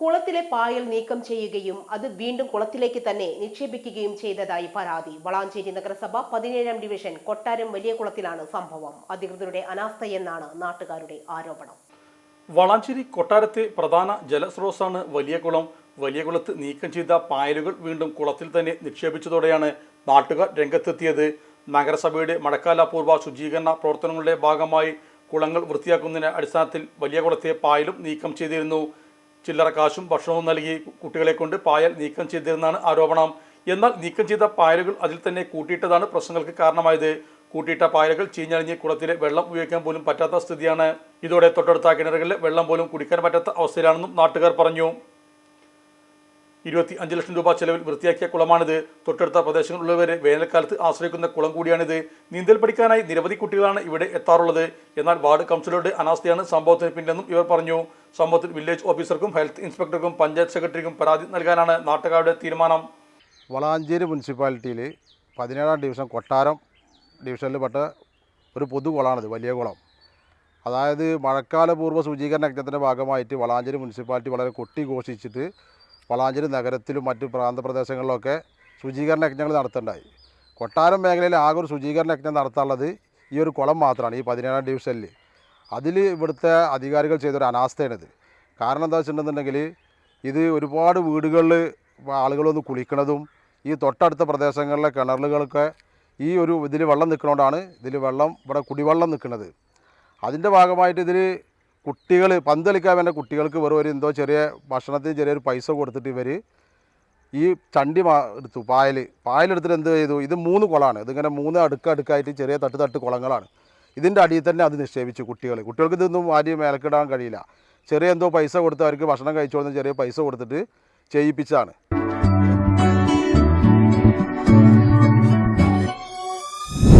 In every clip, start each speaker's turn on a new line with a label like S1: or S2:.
S1: കുളത്തിലെ പായൽ നീക്കം ചെയ്യുകയും അത് വീണ്ടും കുളത്തിലേക്ക് തന്നെ നിക്ഷേപിക്കുകയും ചെയ്തതായി പരാതി. വളാഞ്ചേരി നഗരസഭ പതിനേഴാം ഡിവിഷൻ കൊട്ടാരം വലിയ കുളത്തിലാണ് സംഭവം. അധികൃതരുടെ അനാസ്ഥയെന്നാണ് നാട്ടുകാരുടെ ആരോപണം.
S2: വളാഞ്ചേരി കൊട്ടാരത്തെ പ്രധാന ജലസ്രോതസ്സാണ് വലിയ കുളം. വലിയ കുളത്ത് നീക്കം ചെയ്ത പായലുകൾ വീണ്ടും കുളത്തിൽ തന്നെ നിക്ഷേപിച്ചതോടെയാണ് നാട്ടുകാർ രംഗത്തെത്തിയത്. നഗരസഭയുടെ മഴക്കാലപൂർവ ശുചീകരണ പ്രവർത്തനങ്ങളുടെ ഭാഗമായി കുളങ്ങൾ വൃത്തിയാക്കുന്നതിന് അടിസ്ഥാനത്തിൽ വലിയ കുളത്തെ പായലും നീക്കം ചെയ്തിരുന്നു. ചില്ലറ കാശും ഭക്ഷണവും നൽകി കുട്ടികളെ കൊണ്ട് പായൽ നീക്കം ചെയ്തിരുന്നാണ് ആരോപണം. എന്നാൽ നീക്കം ചെയ്ത പായലുകൾ അതിൽ തന്നെ കൂട്ടിയിട്ടതാണ് പ്രശ്നങ്ങൾക്ക് കാരണമായത്. കൂട്ടിയിട്ട പായലുകൾ ചീഞ്ഞളിഞ്ഞ് കുളത്തിലെ വെള്ളം ഉപയോഗിക്കാൻ പോലും പറ്റാത്ത സ്ഥിതിയാണ്. ഇതോടെ തൊട്ടടുത്ത കിണറുകളിലെ വെള്ളം പോലും കുടിക്കാൻ പറ്റാത്ത അവസ്ഥയിലാണെന്നും നാട്ടുകാർ പറഞ്ഞു. ഇരുപത്തി അഞ്ച് ലക്ഷം രൂപ ചെലവിൽ വൃത്തിയാക്കിയ കുളമാണിത്. തൊട്ടടുത്ത പ്രദേശങ്ങളിലുള്ളവരെ വേനൽക്കാലത്ത് ആശ്രയിക്കുന്ന കുളം കൂടിയാണിത്. നീന്തൽ പഠിക്കാനായി നിരവധി കുട്ടികളാണ് ഇവിടെ എത്താറുള്ളത്. എന്നാൽ വാർഡ് കൗൺസിലറുടെ അനാസ്ഥയാണ് സംഭവത്തിന് പിന്നിലെന്നും ഇവർ പറഞ്ഞു. സംഭവത്തിൽ വില്ലേജ് ഓഫീസർക്കും ഹെൽത്ത് ഇൻസ്പെക്ടർക്കും പഞ്ചായത്ത് സെക്രട്ടറിക്കും പരാതി നൽകാനാണ് നാട്ടുകാരുടെ തീരുമാനം.
S3: വളാഞ്ചേരി മുനിസിപ്പാലിറ്റിയിൽ പതിനേഴാം ഡിവിഷൻ കൊട്ടാരം ഡിവിഷനിൽ പെട്ട ഒരു പൊതുകുളമാണിത് വലിയ കുളം. അതായത് മഴക്കാല പൂർവ ശുചീകരണ യജ്ഞത്തിന്റെ ഭാഗമായിട്ട് വളാഞ്ചേരി മുനിസിപ്പാലിറ്റി വളരെ കൊട്ടി ഘോഷിച്ചിട്ട് വളാഞ്ചേരി നഗരത്തിലും മറ്റു പ്രാന്തപ്രദേശങ്ങളിലൊക്കെ ശുചീകരണ യജ്ഞങ്ങൾ നടത്തുന്നുണ്ടായി. കൊട്ടാരം മേഖലയിൽ ആകെ ഒരു ശുചീകരണ യജ്ഞം നടത്താനുള്ളത് ഈ ഒരു കുളം മാത്രമാണ് ഈ പതിനേഴാം ഡിവിഷനിൽ. അതിൽ ഇവിടുത്തെ അധികാരികൾ ചെയ്തൊരു അനാസ്ഥയാണിത്. കാരണം എന്താ വെച്ചിട്ടുണ്ടെന്നുണ്ടെങ്കിൽ ഇത് ഒരുപാട് വീടുകളിൽ ആളുകൾ ഒന്ന് കുളിക്കണതും ഈ തൊട്ടടുത്ത പ്രദേശങ്ങളിലെ കിണറുകളൊക്കെ ഈ ഒരു ഇതിൽ വെള്ളം നിൽക്കുന്നതുകൊണ്ടാണ് ഇതിൽ വെള്ളം ഇവിടെ കുടിവെള്ളം നിൽക്കുന്നത്. അതിന്റെ ഭാഗമായിട്ട് ഇതിൽ കുട്ടികൾ പന്ത് കളിക്കാൻ വേണ്ട കുട്ടികൾക്ക് വെറും ഒരു എന്തോ ചെറിയ ഭക്ഷണത്തിന് ചെറിയൊരു പൈസ കൊടുത്തിട്ട് ഇവർ ഈ ചണ്ടി മാ എടുത്തു പായൽ പായലെടുത്തിട്ട് എന്ത് ചെയ്തു? ഇത് മൂന്ന് കുളമാണ്. ഇതിങ്ങനെ മൂന്ന് അടുക്ക അടുക്കായിട്ട് ചെറിയ തട്ട് തട്ട് കുളങ്ങളാണ്. ഇതിന്റെ അടിയിൽ തന്നെ അത് നിക്ഷേപിച്ചു കുട്ടികൾ കുട്ടികൾക്ക് ഇതൊന്നും ആദ്യം മേലക്കിടാൻ കഴിയില്ല. ചെറിയ എന്തോ പൈസ കൊടുത്ത് അവർക്ക് ഭക്ഷണം കഴിച്ചോളുന്ന ചെറിയ പൈസ കൊടുത്തിട്ട് ചെയ്യിപ്പിച്ചാണ്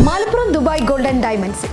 S4: മലപ്പുറം ദുബായ് ഗോൾഡൻ ഡയമണ്ട്സിൽ